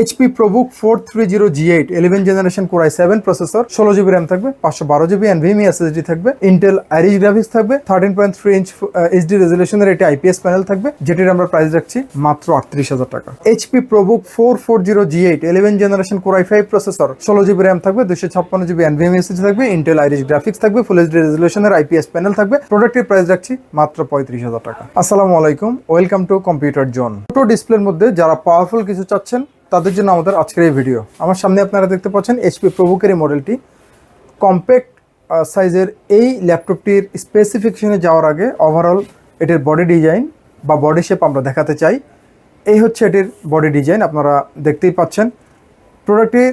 HP ProBook four three zero G eight eleven generation core i seven processor ষোলো GB RAM থাকবে, পাঁচশো বারো GB NVMe SSD থাকবে Intel Iris graphics থাকবে thirteen point three inch HD রেজলিউশনের একটি IPS panel থাকবে, যেটির আমরা প্রাইস রাখছি মাত্র আটত্রিশ হাজার টাকা। HP ProBook four four zero G eight eleven generation Core i five processor ষোলো জিবি র্যাম থাকবে দুশো ছাপ্পান্ন জিবি এনভিএমি এসএসডি থাকবে ইন্টেল আইরিশ গ্রাফিক্স থাকবে ফুল এইচডি রেজলিউশনের আইপিএস প্যানেল থাকবে প্রোডাক্টের প্রাইস রাখছি মাত্র পঁয়ত্রিশ হাজার টাকা। আসসালামু আলাইকুম ওয়েলকাম টু কম্পিউটার জোন ছোট ডিসপ্লের মধ্যে যারা পাওয়ারফুল কিছু চাচ্ছেন তাদের জন্য আমাদের আজকের এই ভিডিও আমার সামনে আপনারা দেখতে পাচ্ছেন এইচপি প্রভুকের এই মডেলটি কম্প্যাক্ট সাইজের এই ল্যাপটপটির স্পেসিফিকেশনে যাওয়ার আগে ওভারঅল এটির বডি ডিজাইন বা বডি শেপ আমরা দেখাতে চাই। এই হচ্ছে এটির বডি ডিজাইন আপনারা দেখতেই পাচ্ছেন। প্রোডাক্টটির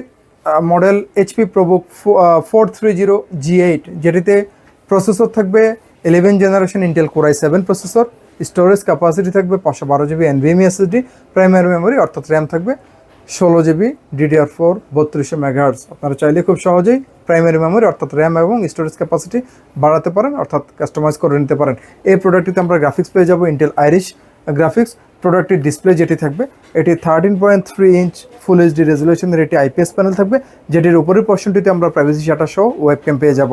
model HP ProBook four three zero G eight যেটিতে প্রসেসর থাকবে eleven generation Intel Core i seven processor storage capacity থাকবে পাঁচশো বারো GB NVMe SSD primary memory অর্থাৎ র্যাম থাকবে। ষোলো জিবি ডিডিআর ফোর বত্রিশশো মেগাহার্স আপনারা চাইলে খুব সহজেই প্রাইমারি মেমোরি অর্থাৎ র্যাম এবং স্টোরেজ ক্যাপাসিটি বাড়াতে পারেন, অর্থাৎ কাস্টমাইজ করে নিতে পারেন। এই প্রোডাক্টটিতে আমরা গ্রাফিক্স পেয়ে যাব ইন্টেল আইরিশ গ্রাফিক্স প্রোডাক্টটির ডিসপ্লে যেটি থাকবে, এটি thirteen point three inch full HD রেজলিউশনের একটি আইপিএস প্যানেল থাকবে, যেটির উপরের পোর্শনটিতে আমরা প্রাইভেসি শাটার সহ ওয়েব ক্যাম পেয়ে যাব।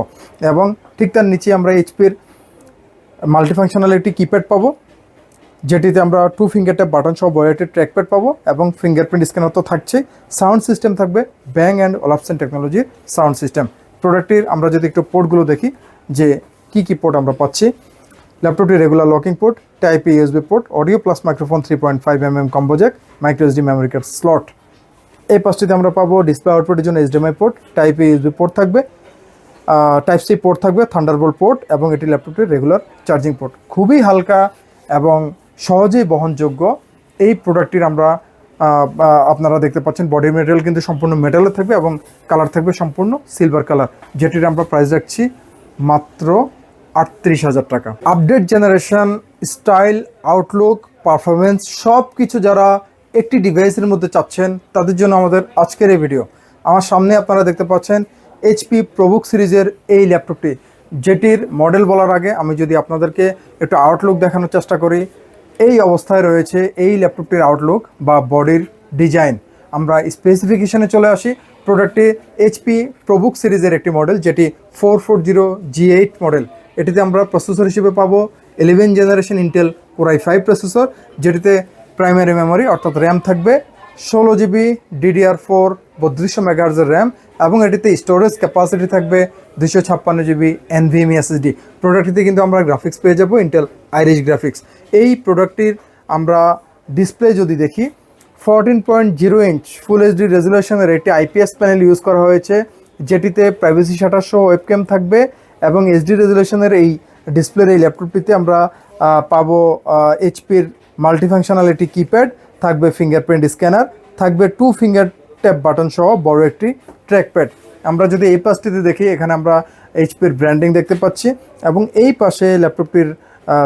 এবং ঠিক তার নিচে আমরা এইচপির মাল্টিফাংশনাল একটি কিপ্যাড পাবো। যেটিতে আমরা টু ফিঙ্গার ট্যাপ বাটন সহ বয়ারেটের ট্র্যাকপ্যাড পাবো এবং ফিঙ্গারপ্রিন্ট স্ক্যানার তো থাকছেই সাউন্ড সিস্টেম থাকবে ব্যাং অ্যান্ড ওলাপসেন টেকনোলজির সাউন্ড সিস্টেম প্রোডাক্টটির আমরা যদি একটু পোর্টগুলো দেখি, যে কি কি পোর্ট আমরা পাচ্ছি? ল্যাপটপটি regular locking port type USB port audio plus microphone three point five M M combo jack micro SD memory card slot এই পাশটিতে আমরা পাবো ডিসপ্লে আউটপুটের জন্য HDMI port type USB port থাকবে টাইপ সি পোর্ট থাকবে থান্ডারবোল্ট পোর্ট এবং এটি ল্যাপটপটির রেগুলার চার্জিং পোর্ট খুবই হালকা এবং সহজেই বহনযোগ্য। এই প্রোডাক্টটির আমরা আপনারা দেখতে পাচ্ছেন বডি মেটেরিয়াল কিন্তু সম্পূর্ণ মেটালের থাকবে এবং কালার থাকবে সম্পূর্ণ সিলভার কালার যেটির আমরা প্রাইস রাখছি মাত্র আটত্রিশ হাজার টাকা। Update generation style outlook performance সব কিছু যারা একটি ডিভাইসের মধ্যে চাচ্ছেন, তাদের জন্য আমাদের আজকের এই ভিডিও আমার সামনে আপনারা দেখতে পাচ্ছেন এইচপি প্রবুক সিরিজের এই ল্যাপটপটি যেটির মডেল বলার আগে আমি যদি আপনাদেরকে একটু আউটলুক দেখানোর চেষ্টা করি এই অবস্থায় রয়েছে এই ল্যাপটপটির আউটলুক বা বডির ডিজাইন আমরা স্পেসিফিকেশনে চলে আসি। প্রোডাক্টটি এইচপি প্রবুক সিরিজের একটি মডেল যেটি four four zero G eight model এটিতে আমরা প্রসেসর হিসেবে পাবো eleven generation Intel Core i five processor যেটিতে প্রাইমারি মেমোরি অর্থাৎ র্যাম থাকবে, ষোলো জিবি ডিডিআর ফোর বত্রিশশো মেগাহার্জের র্যাম এবং এটিতে স্টোরেজ ক্যাপাসিটি থাকবে দুশো ছাপ্পান্ন জিবি এনভিএমই এসএসডি প্রোডাক্টটিতে কিন্তু আমরা গ্রাফিক্স পেয়ে যাব ইন্টেল আইরিশ গ্রাফিক্স এই প্রোডাক্টটির আমরা ডিসপ্লে যদি দেখি fourteen point zero inch full HD রেজুলেশনের একটি আইপিএস প্যানেল ইউজ করা হয়েছে, যেটিতে প্রাইভেসি শাটার সহ ওয়েবক্যাম থাকবে এবং এইচডি রেজুলেশনের এই ডিসপ্লের এই ল্যাপটপটিতে আমরা পাবো এইচপির মাল্টিফাংশনাল একটি কিপ্যাড থাকবে ফিঙ্গারপ্রিন্ট স্ক্যানার থাকবে টু ফিঙ্গার ট্যাপ বাটন সহ বড় একটি ট্র্যাকপ্যাড আমরা যদি এই পাশটিতে দেখি, এখানে আমরা এইচপির ব্র্যান্ডিং দেখতে পাচ্ছি এবং এই পাশে ল্যাপটপটির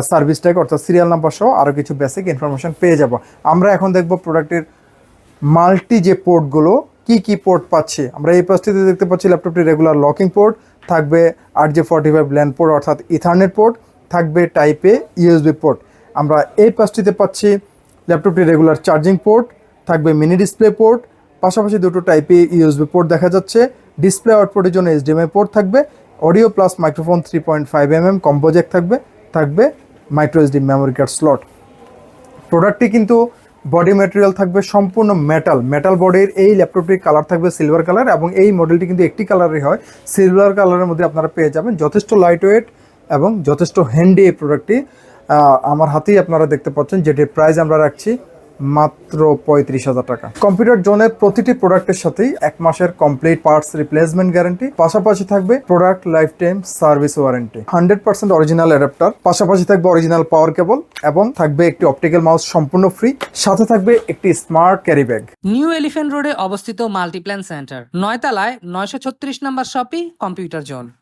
সার্ভিস ট্যাগ অর্থাৎ সিরিয়াল নাম্বার সহ আরও কিছু বেসিক ইনফরমেশন পেয়ে যাব। আমরা এখন দেখব প্রোডাক্টের মাল্টি যে পোর্টগুলো কি কি পোর্ট পাচ্ছে। আমরা এই পাশটিতে দেখতে পাচ্ছি ল্যাপটপটি রেগুলার লকিং পোর্ট থাকবে আট J forty five LAN port অর্থাৎ ইথারনেট পোর্ট থাকবে টাইপে ইউএসবি পোর্ট আমরা এই পাশটিতে পাচ্ছি ল্যাপটপটি রেগুলার চার্জিং পোর্ট থাকবে মিনি ডিসপ্লে পোর্ট পাশাপাশি দুটো টাইপে ইউএসবি পোর্ট দেখা যাচ্ছে। ডিসপ্লে আউটপুটের জন্য এইচডিএমআই পোর্ট থাকবে। Audio plus microphone three point five M M combo jack থাকবে থাকবে micro SD memory card slot প্রোডাক্টটি কিন্তু বডি ম্যাটেরিয়াল থাকবে, সম্পূর্ণ মেটাল মেটাল বডির এই ল্যাপটপটির কালার থাকবে সিলভার কালার এবং এই মডেলটি কিন্তু একটি কালারই হয়। সিলভার কালারের মধ্যে আপনারা পেয়ে যাবেন যথেষ্ট লাইট ওয়েট এবং যথেষ্ট হ্যান্ডি এই প্রোডাক্টটি আমার হাতেই আপনারা দেখতে পাচ্ছেন যেটির প্রাইস আমরা রাখছি মাত্র পঁয়ত্রিশ হাজার টাকা। কম্পিউটার জোনের প্রতিটি প্রোডাক্টের সাথেই এক মাসের কমপ্লিট পার্টস রিপ্লেসমেন্ট গ্যারান্টি পাশাপাশি থাকবে product lifetime service warranty hundred percent original adapter পাশাপাশি থাকবে অরিজিনাল পাওয়ার কেবল এবং থাকবে একটি অপটিক্যাল মাউস সম্পূর্ণ ফ্রি সাথে থাকবে একটি smart carry bag new elephant রোডে অবস্থিত মাল্টিপ্ল্যান সেন্টার নয়তলায় নয়শো ছত্রিশ নম্বর শপি কম্পিউটার জোন